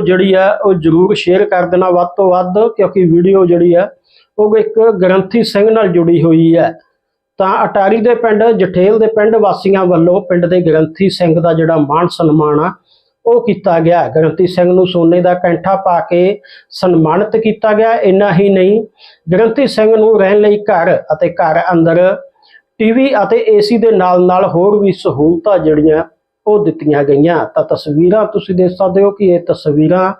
ਜਿਹੜੀ ਹੈ ਉਹ ਜਰੂਰ ਸ਼ੇਅਰ ਕਰ ਦੇਣਾ ਵੱਧ ਤੋਂ ਵੱਧ, ਕਿਉਂਕਿ ਵੀਡੀਓ ਜਿਹੜੀ ਹੈ ਉਹ ਇੱਕ ਗ੍ਰੰਥੀ ਸਿੰਘ ਨਾਲ ਜੁੜੀ ਹੋਈ ਹੈ ਤਾਂ ਅਟਾਰੀ ਦੇ ਪਿੰਡ, ਜਠੇਲ ਦੇ ਪਿੰਡ ਵਾਸੀਆਂ ਵੱਲੋਂ ਪਿੰਡ ਦੇ ਗ੍ਰੰਥੀ ਸਿੰਘ ਦਾ ਜਿਹੜਾ ਮਾਣ ਸਨਮਾਨ ਆ, ਉਹ ਕੀਤਾ ਗਿਆ। ਗ੍ਰੰਥੀ ਸਿੰਘ ਨੂੰ ਸੋਨੇ ਦਾ ਕੈਂਠਾ ਪਾ ਕੇ ਸਨਮਾਨਿਤ ਕੀਤਾ ਗਿਆ। ਇੰਨਾ ਹੀ ਨਹੀਂ, ਗ੍ਰੰਥੀ ਸਿੰਘ ਨੂੰ ਰਹਿਣ ਲਈ ਘਰ ਅਤੇ ਘਰ ਅੰਦਰ ਟੀਵੀ ਅਤੇ ਏਸੀ ਦੇ ਨਾਲ ਨਾਲ ਹੋਰ ਵੀ ਸਹੂਲਤਾਂ ਜਿਹੜੀਆਂ ਉਹ ਦਿੱਤੀਆਂ ਗਈਆਂ। ਤਾਂ ਤਸਵੀਰਾਂ ਤੁਸੀਂ ਦੇਖ ਸਕਦੇ ਹੋ ਕਿ ਇਹ ਤਸਵੀਰਾਂ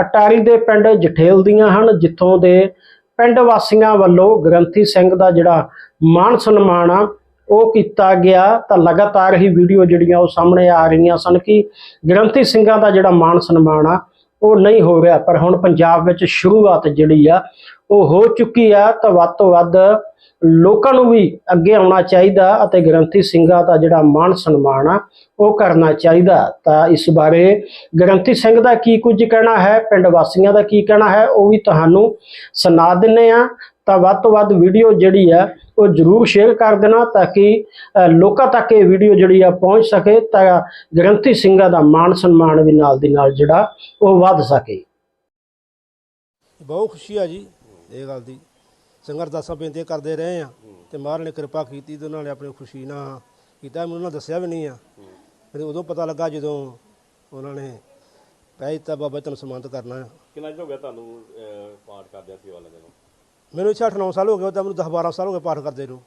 ਅਟਾਰੀ ਦੇ ਪਿੰਡ ਜਠੇਲ ਦੀਆਂ ਹਨ, ਜਿੱਥੋਂ ਦੇ ਪਿੰਡ ਵਾਸੀਆਂ ਵੱਲੋਂ ਗ੍ਰੰਥੀ ਸਿੰਘ ਦਾ ਜਿਹੜਾ ਮਾਣ ਸਨਮਾਨ ਆ, ਉਹ ਕੀਤਾ ਗਿਆ। ਤਾਂ ਲਗਾਤਾਰ ਹੀ ਵੀਡੀਓ ਜਿਹੜੀਆਂ ਉਹ ਸਾਹਮਣੇ ਆ ਰਹੀਆਂ ਸਨ ਕਿ ਗ੍ਰੰਥੀ ਸਿੰਘਾਂ ਦਾ ਜਿਹੜਾ ਮਾਣ ਸਨਮਾਨ ਆ, ਉਹ ਨਹੀਂ ਹੋ ਰਿਹਾ। ਪਰ ਹੁਣ ਪੰਜਾਬ ਵਿੱਚ ਸ਼ੁਰੂਆਤ ਜਿਹੜੀ ਆ, ਉਹ ਹੋ ਚੁੱਕੀ ਆ। ਤਾਂ ਵੱਧ ਤੋਂ ਵੱਧ ਲੋਕਾਂ ਨੂੰ ਵੀ ਅੱਗੇ ਆਉਣਾ ਚਾਹੀਦਾ ਅਤੇ ਗ੍ਰੰਥੀ ਸਿੰਘਾਂ ਦਾ ਜਿਹੜਾ ਮਾਣ ਸਨਮਾਨ ਆ, ਉਹ ਕਰਨਾ ਚਾਹੀਦਾ। ਤਾਂ ਇਸ ਬਾਰੇ ਗ੍ਰੰਥੀ ਸਿੰਘ ਦਾ ਕੀ ਕੁਝ ਕਹਿਣਾ ਹੈ, ਪਿੰਡ ਵਾਸੀਆਂ ਦਾ ਕੀ ਕਹਿਣਾ ਹੈ, ਉਹ ਵੀ ਤੁਹਾਨੂੰ ਸੁਣਾ ਦਿੰਨੇ ਆ। ਤਾਂ ਵੱਧ ਤੋਂ ਵੱਧ ਵੀਡੀਓ ਜਿਹੜੀ ਆ, ਉਹ ਜਰੂਰ ਸ਼ੇਅਰ ਕਰ ਦੇਣਾ ਤਾਂ ਕਿ ਲੋਕਾਂ ਤੱਕ ਇਹ ਵੀਡੀਓ ਜਿਹੜੀ ਆ ਪਹੁੰਚ ਸਕੇ ਤਾਂ ਗ੍ਰੰਥੀ ਸਿੰਘਾਂ ਦਾ ਮਾਣ ਸਨਮਾਨ ਵੀ ਨਾਲ ਦੀ ਨਾਲ ਜਿਹੜਾ ਉਹ ਵੱਧ ਸਕੇ। ਬਹੁਤ ਖੁਸ਼ੀ ਆ ਜੀ, ਇਹ ਗੱਲ ਦੀ। ਸੰਗਤ ਦਾਸਾਂ ਬੇਨਤੀ ਕਰਦੇ ਰਹੇ ਆ ਤੇ ਮਹਾਰਾਜ ਨੇ ਕਿਰਪਾ ਕੀਤੀ ਤੇ ਉਹਨਾਂ ਨੇ ਆਪਣੀ ਖੁਸ਼ੀ ਨਾਲ ਕੀਤਾ। ਮੈਨੂੰ ਉਹਨਾਂ ਦੱਸਿਆ ਵੀ ਨਹੀਂ ਆ। ਮੈਨੂੰ ਉਦੋਂ ਪਤਾ ਲੱਗਾ ਜਦੋਂ ਉਹਨਾਂ ਨੇ ਕਹਿ ਦਿੱਤਾ ਬਾਬਾ ਤੈਨੂੰ ਸਨਮਾਨਿਤ ਕਰਨਾ ਆ। ਕਿੰਨਾ ਚਿਰ ਹੋ ਗਿਆ ਤੁਹਾਨੂੰ ਅਹ, ਪਾਠ ਕਰਦਿਆਂ ਸੇਵਾ ਲੱਗਣ ਨੂੰ ਮੈਨੂੰ ਇੱਥੇ 8-9 ਸਾਲ ਹੋ ਗਏ ਤਾਂ ਮੈਨੂੰ 10-12 ਸਾਲ ਹੋ ਗਏ ਪਾਠ ਕਰਦੇ ਨੂੰ।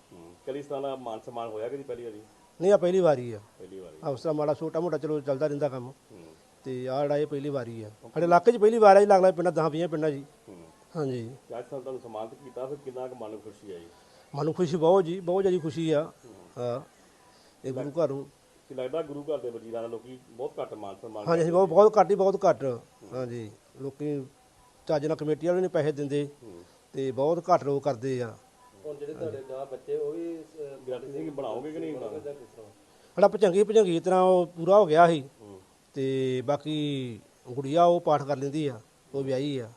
ਕਦੀ ਇਸ ਤਰ੍ਹਾਂ ਦਾ ਮਾਨ ਸਨਮਾਨ ਹੋਇਆ ਕਦੀ ਪਹਿਲੀ ਵਾਰੀ? ਨਹੀਂ ਆ ਪਹਿਲੀ ਵਾਰੀ ਆ। ਪਹਿਲੀ ਵਾਰੀ। ਅਫਸਰ ਮਾੜਾ ਛੋਟਾ ਮੋਟਾ ਚਲੋ ਚੱਲਦਾ ਰਹਿੰਦਾ ਕੰਮ। ਹੂੰ। ਤੇ ਆਹ ਜਿਹੜਾ ਇਹ ਪਹਿਲੀ ਵਾਰੀ ਆ। ਸਾਡੇ ਇਲਾਕੇ 'ਚ ਪਹਿਲੀ ਵਾਰ ਆ ਜੀ ਲੱਗਦਾ ਪਿੰਡਾਂ 10-20 ਪਿੰਡਾਂ ਜੀ। ਹਾਂਜੀ। ਤੇ ਅੱਜ ਤੁਹਾਨੂੰ ਸਨਮਾਨਿਤ ਕੀਤਾ ਫਿਰ ਕਿੰਨਾ ਕੁ ਮਨ ਨੂੰ ਖੁਸ਼ੀ ਆਈ? ਮਨੂੰ ਖੁਸ਼ੀ ਬਹੁਤ ਜੀ ਬਹੁਤ ਜ਼ਿਆਦਾ ਖੁਸ਼ੀ ਆ। ਹਾਂ ਇਹ ਗੁਰੂ ਘਰ ਨੂੰ। ਕਿ ਲੱਗਦਾ ਗੁਰੂ ਘਰ ਦੇ ਵਜੀਰਾਂ ਨਾਲ ਲੋਕੀ ਬਹੁਤ ਘੱਟ ਮਾਨ ਸਨਮਾਨ ਹਾਂਜੀ ਅਸੀਂ ਬਹੁਤ ਬਹੁਤ ਘੱਟ ਹੀ ਬਹੁਤ ਘੱਟ। ਹਾਂਜੀ ਲੋਕੀ ਚੱਜ ਨਾਲ ਕਮੇਟੀ ਵਾਲੇ ਨੇ ਪੈਸੇ ਦਿੰਦੇ ਤੇ ਬਹੁਤ ਘੱਟ ਲੋਕ ਕਰਦੇ ਆ। ਹੁਣ ਜਿਹੜੇ ਤੁਹਾਡੇ ਗਾਂ ਬੱਚੇ ਉਹ ਵੀ ਗ੍ਰੰਥੀ ਸਿੰਘ ਬਣਾਓਗੇ ਕਿ ਨਹੀਂ ਬਣਾਓਗੇ? ਸਾਡਾ ਭਜੰਗੀ ਭਜੰਗੀ ਤਰ੍ਹਾਂ ਉਹ ਪੂਰਾ ਹੋ ਗਿਆ ਸੀ ਤੇ ਬਾਕੀ ਗੁੜੀਆ ਉਹ ਪਾਠ ਕਰ ਲੈਂਦੀ ਆ ਉਹ ਵਿਆਹੀ ਆ।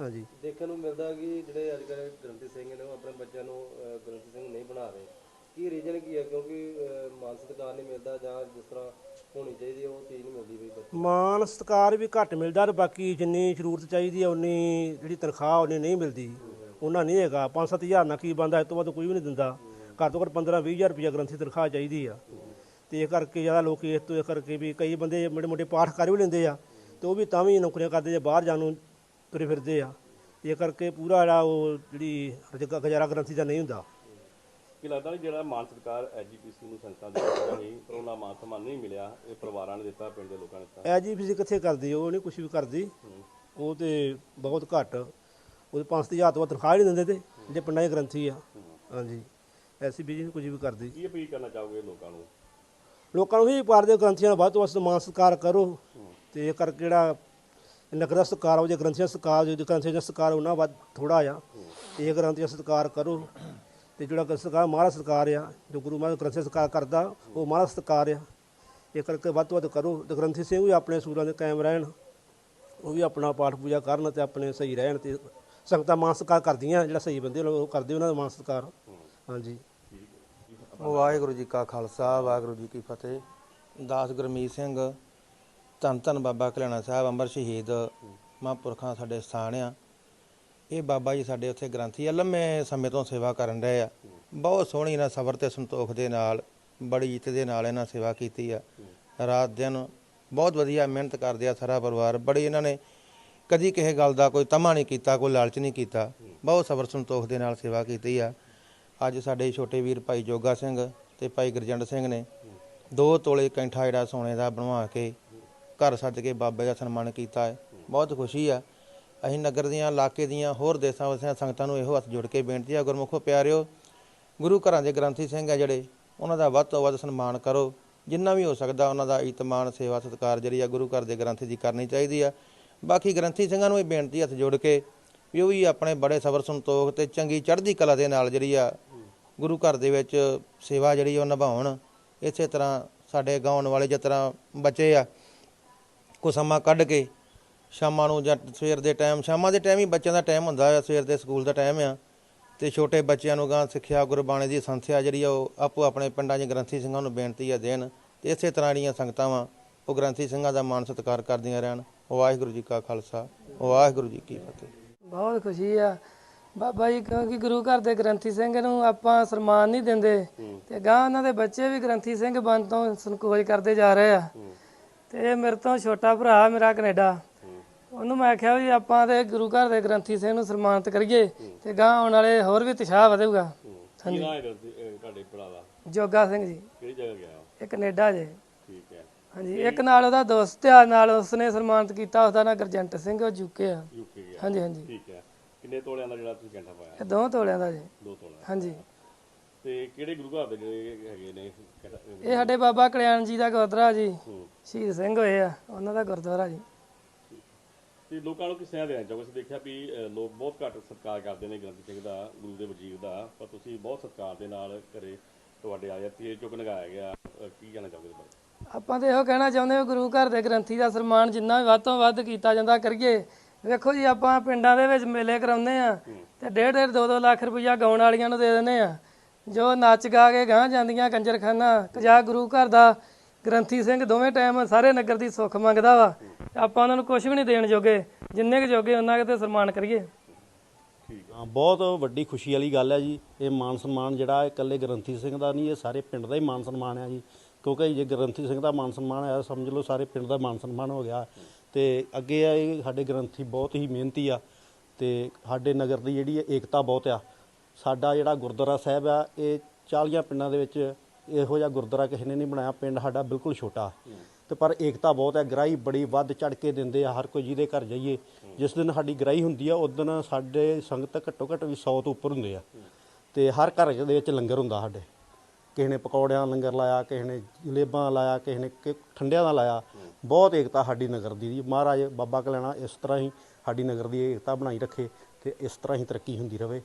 ਹਾਂਜੀ। ਦੇਖਣ ਨੂੰ ਮਿਲਦਾ ਕਿ ਜਿਹੜੇ ਅੱਜ ਕੱਲ੍ਹ ਗ੍ਰੰਥੀ ਸਿੰਘ ਨੇ ਉਹ ਆਪਣੇ ਬੱਚਿਆਂ ਨੂੰ ਅਹ, ਗ੍ਰੰਥੀ ਸਿੰਘ ਨਹੀਂ ਬਣਾ ਰਹੇ। ਕੀ ਰੀਜਨ ਕੀ ਹੈ? ਕਿਉਂਕਿ ਅਹ, ਮਾਨ ਸਤਿਕਾਰ ਨਹੀਂ ਮਿਲਦਾ ਜਾਂ ਜਿਸ ਤਰ੍ਹਾਂ ਹੋਣੀ ਚਾਹੀਦੀ ਹੈ ਉਹ ਚੀਜ਼ ਨਹੀਂ ਮਿਲਦੀ ਬਈ ਬੱਚੇ ਮਾਨ ਸਤਿਕਾਰ ਵੀ ਘੱਟ ਮਿਲਦਾ ਤੇ ਬਾਕੀ ਜਿੰਨੀ ਜ਼ਰੂਰਤ ਚਾਹੀਦੀ ਆ ਉਨੀ ਜਿਹੜੀ ਤਨਖਾਹ ਉਨੀ ਨਹੀਂ ਮਿਲਦੀ। ਉਹਨਾਂ ਨਹੀਂ ਹੈਗਾ। 5-7000 ਨਾਲ ਕੀ ਬੰਦਾ ਇਸ ਤੋਂ ਵੱਧ ਕੋਈ ਵੀ ਨਹੀਂ ਦਿੰਦਾ। ਘੱਟ ਤੋਂ ਘੱਟ 15-20000 ਰੁਪਇਆ ਗ੍ਰੰਥੀ ਤਨਖਾਹ ਚਾਹੀਦੀ ਆ। ਤੇ ਇਹ ਕਰਕੇ ਜ਼ਿਆਦਾ ਲੋਕ ਇਸ ਤੋਂ ਇਹ ਕਰਕੇ ਵੀ ਕਈ ਬੰਦੇ ਮੋਟੇ ਮੋਟੇ ਪਾਠ ਕਰ ਵੀ ਲੈਂਦੇ ਆ ਤੇ ਉਹ ਵੀ ਤਾਂ ਵੀ ਨੌਕਰੀਆਂ ਕਰਦੇ ਜੇ ਬਾਹਰ ਜਾਣ ਨੂੰ ਤੁਰੇ ਫਿਰਦੇ ਆ। ਇਹ ਕਰਕੇ ਪੂਰਾ ਜਿਹੜਾ ਉਹ ਜਿਹੜੀ ਰੁਜ਼ਗਾ- ਗੁਜ਼ਾਰਾ ਗ੍ਰੰਥੀ ਦਾ ਨਹੀਂ ਹੁੰਦਾ। ਕਿ ਲੱਗਦਾ ਨਹੀਂ ਜਿਹੜਾ ਮਾਨ ਸਤਿਕਾਰ ਐਜੀਪੀਸੀ ਨੂੰ ਸੰਗਤਾਂ ਦੇ ਦਿੱਤਾ ਪਰ ਉਹਨਾਂ ਮਾਨ ਸਨਮਾਨ ਨਹੀਂ ਮਿਲਿਆ ਇਹ ਪਰਿਵਾਰਾਂ ਨੇ ਦਿੱਤਾ ਪਿੰਡ ਦੇ ਲੋਕਾਂ ਨੇ ਦਿੱਤਾ? ਐ ਜੀ ਫਿਜ਼ੀ ਕਿੱਥੇ ਕਰਦੀ ਉਹ ਨਹੀਂ ਕੁਝ ਵੀ ਕਰਦੀ। ਉਹ ਤੇ ਬਹੁਤ ਘੱਟ। ਉਹ 5000 ਤੋਂ ਵੱਧ ਤਨਖਾਹ ਹੀ ਨਹੀਂ ਦਿੰਦੇ ਤੇ ਜਿਹੜੇ ਪਿੰਡਾਂ ਦੇ ਗ੍ਰੰਥੀ ਆ। ਹਾਂਜੀ। ਐਸੀ ਬਿਜ਼ੀ ਨਹੀਂ ਕੁਝ ਵੀ ਕਰਦੀ। ਕੀ ਅਪੀਲ ਕਰਨਾ ਚਾਹੋਗੇ ਲੋਕਾਂ ਨੂੰ? ਲੋਕਾਂ ਨੂੰ ਵੀ ਪਾਰਦੇ ਗ੍ਰੰਥੀਆਂ ਦਾ ਵੱਧ ਤੋਂ ਵੱਧ ਸਨਮਾਨ ਸਤਿਕਾਰ ਕਰੋ। ਤੇ ਇਹ ਕਰਕੇ ਜਿਹੜਾ ਨਗਰ ਦਾ ਸਤਿਕਾਰ ਹੋ ਜੇ ਗ੍ਰੰਥੀਆਂ ਦਾ ਸਤਿਕਾਰ ਜੇ ਗ੍ਰੰਥੀਆਂ ਦਾ ਸਤਿਕਾਰ ਉਹਨਾਂ ਵੱਧ ਥੋੜਾ ਆ। ਇਹ ਗ੍ਰੰਥੀਆਂ ਦਾ ਸਤਿਕਾਰ ਕਰੋ। ਤੇ ਜਿਹੜਾ ਗ੍ਰੰਥ ਸਤਿਕਾਰ, ਮਹਾਰਾਜ ਸਤਿਕਾਰ ਆ, ਜੋ ਗੁਰੂ ਮਹਾਰਾਜ ਗ੍ਰੰਥੀ ਦਾ ਸਤਿਕਾਰ ਕਰਦਾ, ਉਹ ਮਹਾਰਾਜ ਸਤਿਕਾਰ ਆ। ਇਹ ਕਰਕੇ ਵੱਧ ਤੋਂ ਵੱਧ ਕਰੋ। ਤੇ ਗ੍ਰੰਥੀ ਸਿੰਘ ਵੀ ਆਪਣੇ ਸੂਰਾਂ ਦੇ ਕਾਇਮ ਰਹਿਣ। ਉਹ ਵੀ ਆਪਣਾ ਪਾਠ ਪੂਜਾ ਕਰਨ ਤੇ ਆਪਣੇ ਸਹੀ ਰਹਿਣ ਤੇ ਸੰਗਤਾਂ ਮਾਨ ਸਤਿਕਾਰ ਕਰਦੀਆਂ, ਜਿਹੜਾ ਸਹੀ ਬੰਦੇ ਉਹ ਕਰਦੇ ਉਹਨਾਂ ਦਾ ਮਾਨ ਸਤਿਕਾਰ। ਹਾਂਜੀ। ਵਾਹਿਗੁਰੂ ਜੀ ਕਾ ਖਾਲਸਾ, ਵਾਹਿਗੁਰੂ ਜੀ ਕੀ ਫਤਿਹ। ਦਾਸ ਗੁਰਮੀਤ ਸਿੰਘ ਧੰਨ ਧੰਨ ਬਾਬਾ ਕਲਿਆਣਾ ਸਾਹਿਬ, ਅੰਮ੍ਰਿਤ ਸ਼ਹੀਦ, ਮਹਾਂਪੁਰਖਾਂ ਸਾਡੇ ਸਥਾਨ ਆ। ਇਹ ਬਾਬਾ ਜੀ ਸਾਡੇ ਉੱਥੇ ਗ੍ਰੰਥੀ ਆ, ਲੰਮੇ ਸਮੇਂ ਤੋਂ ਸੇਵਾ ਕਰਨ ਰਹੇ ਆ। ਬਹੁਤ ਸੋਹਣੀ ਇਹਨਾਂ ਸਬਰ ਤੇ ਸੰਤੋਖ ਦੇ ਨਾਲ, ਬੜੀ ਇੱਜ਼ਤ ਦੇ ਨਾਲ ਇਹਨਾਂ ਸੇਵਾ ਕੀਤੀ ਆ। ਰਾਤ ਦਿਨ ਬਹੁਤ ਵਧੀਆ ਮਿਹਨਤ ਕਰਦੇ ਆ ਸਾਰਾ ਪਰਿਵਾਰ। ਬੜੀ ਇਹਨਾਂ ਨੇ ਕਦੀ ਕਿਸੇ ਗੱਲ ਦਾ ਕੋਈ ਤਮਾ ਨਹੀਂ ਕੀਤਾ, ਕੋਈ ਲਾਲਚ ਨਹੀਂ ਕੀਤਾ। ਬਹੁਤ ਸਬਰ ਸੰਤੋਖ ਦੇ ਨਾਲ ਸੇਵਾ ਕੀਤੀ ਆ। ਅੱਜ ਸਾਡੇ ਛੋਟੇ ਵੀਰ ਭਾਈ ਜੋਗਾ ਸਿੰਘ ਤੇ ਭਾਈ ਗੁਰਜੰਡ ਸਿੰਘ ਨੇ ਦੋ ਤੋਲੇ ਕੈਂਠਾ ਜਿਹੜਾ ਸੋਨੇ ਦਾ ਬਣਵਾ ਕੇ ਘਰ ਸੱਜ ਕੇ ਬਾਬੇ ਦਾ ਸਨਮਾਨ ਕੀਤਾ ਹੈ। ਬਹੁਤ ਖੁਸ਼ੀ ਆ। ਅਸੀਂ ਨਗਰ ਦੀਆਂ, ਇਲਾਕੇ ਦੀਆਂ, ਹੋਰ ਦੇਸਾਂ ਵਸਿਆਂ ਸੰਗਤਾਂ ਨੂੰ ਇਹੋ ਹੱਥ ਜੋੜ ਕੇ ਬੇਨਤੀ ਆ, ਗੁਰਮੁਖੋ ਪਿਆਰਿਓ, ਗੁਰੂ ਘਰਾਂ ਦੇ ਗ੍ਰੰਥੀ ਸਿੰਘ ਆ ਜਿਹੜੇ, ਉਹਨਾਂ ਦਾ ਵੱਧ ਤੋਂ ਵੱਧ ਸਨਮਾਨ ਕਰੋ। ਜਿੰਨਾ ਵੀ ਹੋ ਸਕਦਾ ਉਹਨਾਂ ਦਾ ਇਤਮਾਨ, ਸੇਵਾ, ਸਤਿਕਾਰ ਜਿਹੜੀ ਆ ਗੁਰੂ ਘਰ ਦੇ ਗ੍ਰੰਥੀ ਦੀ ਕਰਨੀ ਚਾਹੀਦੀ ਆ। ਬਾਕੀ ਗ੍ਰੰਥੀ ਸਿੰਘਾਂ ਨੂੰ ਇਹ ਬੇਨਤੀ ਹੱਥ ਜੋੜ ਕੇ ਵੀ ਉਹ ਵੀ ਆਪਣੇ ਬੜੇ ਸਬਰ ਸੰਤੋਖ ਤੇ ਚੰਗੀ ਚੜ੍ਹਦੀ ਕਲਾ ਦੇ ਨਾਲ ਜਿਹੜੀ ਆ ਗੁਰੂ ਘਰ ਦੇ ਵਿੱਚ ਸੇਵਾ ਜਿਹੜੀ ਉਹ ਨਿਭਾਉਣ। ਇਸੇ ਤਰ੍ਹਾਂ ਸਾਡੇ ਗਾਉਣ ਵਾਲੇ ਜਿਸ ਤਰ੍ਹਾਂ ਬੱਚੇ ਆ ਕੋ ਸਮਾਂ ਕੱਢ ਕੇ ਸ਼ਾਮਾਂ ਨੂੰ ਜਾਂ ਸਵੇਰ ਦੇ ਟਾਈਮ ਸ਼ਾਮਾਂ ਦੇ ਟਾਈਮ ਹੀ ਬੱਚਿਆਂ ਦਾ ਟਾਈਮ ਹੁੰਦਾ ਆ ਸਵੇਰ ਦੇ ਸਕੂਲ ਦਾ ਟਾਈਮ ਆ। ਤੇ ਛੋਟੇ ਬੱਚਿਆਂ ਨੂੰ ਗਾਂ ਸਿੱਖਿਆ ਗੁਰਬਾਣੀ ਦੀ ਸੰਥਿਆ ਜਿਹੜੀ ਆ ਉਹ ਆਪੋ ਆਪਣੇ ਪਿੰਡਾਂ 'ਚ ਗ੍ਰੰਥੀ ਸਿੰਘਾਂ ਨੂੰ ਬੇਨਤੀ ਆ ਦੇਣ ਤੇ ਇਸੇ ਤਰ੍ਹਾਂ ਜਿਹੜੀਆਂ ਸੰਗਤਾਂ ਵਾ ਉਹ ਗ੍ਰੰਥੀ ਸਿੰਘਾਂ ਦਾ ਮਾਣ ਸਤਿਕਾਰ ਕਰਦੀਆਂ ਰਹਿਣ। ਵਾਹਿਗੁਰੂ ਜੀ ਕਾ ਖਾਲਸਾ ਵਾਹਿਗੁਰੂ ਜੀ ਕੀ ਫਤਿਹ। ਬਹੁਤ ਖੁਸ਼ੀ ਆ। ਬਾਬਾ ਜੀ ਕਿਉਂਕਿ ਗੁਰੂ ਘਰ ਦੇ ਗ੍ਰੰਥੀ ਸਿੰਘ ਨੂੰ ਆਪਾਂ ਸਨਮਾਨ ਨਹੀਂ ਦਿੰਦੇ ਤੇ ਗਾਂ ਉਹਨਾਂ ਦੇ ਬੱਚੇ ਵੀ ਗ੍ਰੰਥੀ ਸਿੰਘ ਬਣ ਤੋਂ ਸੰਕੋਚ ਕਰਦੇ ਜਾ ਰਹੇ ਆ। ਤੇ ਮੇਰੇ ਤੋਂ ਛੋਟਾ ਭਰਾ ਮੇਰਾ ਕੈਨੇਡਾ। ਉਹਨੂੰ ਮੈਂ ਆਖਿਆ ਵੀ ਆਪਾਂ ਤੇ ਗੁਰੂ ਘਰ ਦੇ ਗ੍ਰੰਥੀ ਸਿੰਘ ਨੂੰ ਸਨਮਾਨਿਤ ਕਰੀਏ ਤੇ ਗਾਂ ਆਉਣ ਵਾਲੇ ਹੋਰ ਵੀ ਉਤਸ਼ਾਹ ਵਧੇਗਾ ਤੁਹਾਡੇ ਭਰਾ ਦਾ? ਜੋਗਾ ਸਿੰਘ ਜੀ। ਕਿਹੜੀ ਜਗ੍ਹਾ ਗਿਆ? ਇਹ ਕੈਨੇਡਾ ਜੇ। ਠੀਕ ਹੈ। ਹਾਂਜੀ ਇੱਕ ਨਾਲ ਉਹਦਾ ਦੋਸਤ ਆ ਨਾਲ ਉਸਨੇ ਸਨਮਾਨਿਤ ਕੀਤਾ ਉਹਦਾ ਨਾਂ ਗੁਰਜੰਟ ਸਿੰਘ ਉਹ ਜੁਕੇ ਆ। ਯੂਕੇ ਗਿਆ। ਹਾਂਜੀ ਹਾਂਜੀ। ਠੀਕ ਹੈ। ਕਿੰਨੇ ਤੋਲਿਆਂ ਦਾ ਜਿਹੜਾ ਤੁਸੀਂ ਕੈਂਠਾ ਪਾਇਆ? ਇਹ ਦੋ ਤੋਲਿਆਂ ਦਾ ਜੀ। ਦੋ ਤੋਲਿਆਂ ਹਾਂਜੀ। ਤੇ ਕਿਹੜੇ ਗੁਰੂ ਘਰ ਦੇ ਜਿਹੜੇ ਹੈਗੇ ਨੇ? ਇਹ ਸਾਡੇ ਬਾਬਾ ਕਲਿਆਣ ਜੀ ਦਾ ਗੁਰਦੁਆਰਾ ਜੀ। ਸ਼ਹੀਦ ਸਿੰਘ ਹੋਏ ਆ ਉਹਨਾਂ ਦਾ ਗੁਰਦੁਆਰਾ ਜੀ। ਤੇ ਲੋਕਾਂ ਨੂੰ ਕਿਸ ਤਰ੍ਹਾਂ ਦੇਣਾ ਚਾਹੋਗੇ? ਅਸੀਂ ਦੇਖਿਆ ਵੀ ਅਹ, ਲੋਕ ਬਹੁਤ ਘੱਟ ਸਤਿਕਾਰ ਕਰਦੇ ਨੇ ਗ੍ਰੰਥੀ ਸਿੰਘ ਦਾ ਗੁਰੂ ਦੇ ਵਜੀਰ ਦਾ ਪਰ ਤੁਸੀਂ ਬਹੁਤ ਸਤਿਕਾਰ ਦੇ ਨਾਲ ਘਰੇ ਤੁਹਾਡੇ ਆਇਆ ਤੇ ਚੁੱਕ ਨਗਾਇਆ ਗਿਆ। ਅਹ, ਕੀ ਕਹਿਣਾ ਚਾਹੋਗੇ ਇਸ ਬਾਰੇ? ਆਪਾਂ ਤੇ ਇਹੋ ਕਹਿਣਾ ਚਾਹੁੰਦੇ ਹਾਂ ਗੁਰੂ ਘਰ ਦੇ ਗ੍ਰੰਥੀ ਦਾ ਸਨਮਾਨ ਜਿੰਨਾ ਵੀ ਵੱਧ ਤੋਂ ਵੱਧ ਕੀਤਾ ਜਾਂਦਾ ਕਰੀਏ। ਵੇਖੋ ਜੀ ਆਪਾਂ ਪਿੰਡਾਂ ਦੇ ਵਿੱਚ ਮੇਲੇ ਕਰਾਉਂਦੇ ਆ ਤੇ ਡੇਢ ਡੇਢ 2-2 ਲੱਖ ਰੁਪਈਆ ਗਾਉਣ ਵਾਲੀਆਂ ਨੂੰ ਦੇ ਦਿੰਦੇ ਆ ਜੋ ਨੱਚ ਗਾ ਕੇ ਗਾਂ ਜਾਂਦੀਆਂ ਕੰਜਰਖਾਨਾ ਕਜਾ ਗੁਰੂ ਘਰ ਦਾ ਗ੍ਰੰਥੀ ਸਿੰਘ ਦੋਵੇਂ ਟਾਈਮ ਸਾਰੇ ਨਗਰ ਦੀ ਸੁੱਖ ਮੰਗਦਾ ਵਾ। ਆਪਾਂ ਉਹਨਾਂ ਨੂੰ ਕੁਝ ਵੀ ਨਹੀਂ ਦੇਣ ਜੋਗੇ। ਜਿੰਨੇ ਕੁ ਜੋਗੇ, ਉਹਨਾਂ ਕੁ ਤੇ ਸਨਮਾਨ ਕਰੀਏ। ਹਾਂ ਬਹੁਤ ਵੱਡੀ ਖੁਸ਼ੀ ਵਾਲੀ ਗੱਲ ਹੈ ਜੀ। ਇਹ ਮਾਨ ਸਨਮਾਨ ਜਿਹੜਾ ਇਕੱਲੇ ਗ੍ਰੰਥੀ ਸਿੰਘ ਦਾ ਨਹੀਂ, ਇਹ ਸਾਰੇ ਪਿੰਡ ਦਾ ਹੀ ਮਾਨ ਸਨਮਾਨ ਹੈ ਜੀ। ਕਿਉਂਕਿ ਜੇ ਗ੍ਰੰਥੀ ਸਿੰਘ ਦਾ ਮਾਨ ਸਨਮਾਨ ਹੈ ਸਮਝ ਲਓ ਸਾਰੇ ਪਿੰਡ ਦਾ ਮਾਨ ਸਨਮਾਨ ਹੋ ਗਿਆ। ਤੇ ਅੱਗੇ ਆ ਇਹ ਸਾਡੇ ਗ੍ਰੰਥੀ ਬਹੁਤ ਹੀ ਮਿਹਨਤੀ ਆ। ਤੇ ਸਾਡੇ ਨਗਰ ਦੀ ਜਿਹੜੀ ਏਕਤਾ ਬਹੁਤ ਆ। ਸਾਡਾ ਜਿਹੜਾ ਗੁਰਦੁਆਰਾ ਸਾਹਿਬ ਆ, ਇਹ 40 ਪਿੰਡਾਂ ਦੇ ਵਿੱਚ ਇਹੋ ਜਿਹਾ ਗੁਰਦੁਆਰਾ ਕਿਸੇ ਨੇ ਨਹੀਂ ਬਣਾਇਆ। ਪਿੰਡ ਸਾਡਾ ਬਿਲਕੁਲ ਛੋਟਾ। ਤੇ ਪਰ ਏਕਤਾ ਬਹੁਤ ਹੈ ਗ੍ਰਾਈ ਬੜੀ ਵੱਧ ਚੜ ਕੇ ਦਿੰਦੇ ਆ, ਹਰ ਕੋਈ ਜਿਹਦੇ ਘਰ ਜਾਈਏ। ਜਿਸ ਦਿਨ ਸਾਡੀ ਗ੍ਰਾਈ ਹੁੰਦੀ ਆ, ਉਸ ਦਿਨ ਸਾਡੇ ਸੰਗਤ ਘੱਟੋ ਘੱਟ ਵੀ 100 ਤੋਂ ਉੱਪਰ ਹੁੰਦੇ ਆ। ਤੇ ਹਰ ਘਰ ਦੇ ਵਿੱਚ ਲੰਗਰ ਹੁੰਦਾ ਸਾਡੇ। ਕਿਸੇ ਨੇ ਪਕੌੜਿਆਂ ਦਾ ਲੰਗਰ ਲਾਇਆ, ਕਿਸੇ ਨੇ ਜਲੇਬਾਂ ਲਾਇਆ, ਕਿਸੇ ਨੇ ਕਿ- ਠੰਡਿਆਂ ਦਾ ਲਾਇਆ। ਬਹੁਤ ਏਕਤਾ ਸਾਡੀ ਨਗਰ ਦੀ ਮਹਾਰਾਜ ਬਾਬਾ ਕਲਿਆਣਾ ਇਸ ਤਰ੍ਹਾਂ ਹੀ ਸਾਡੀ ਨਗਰ ਦੀ ਏਕਤਾ ਬਣਾਈ ਰੱਖੇ ਤੇ ਇਸ ਤਰ੍ਹਾਂ ਹੀ ਤਰੱਕੀ ਹੁੰਦੀ ਰਹੇ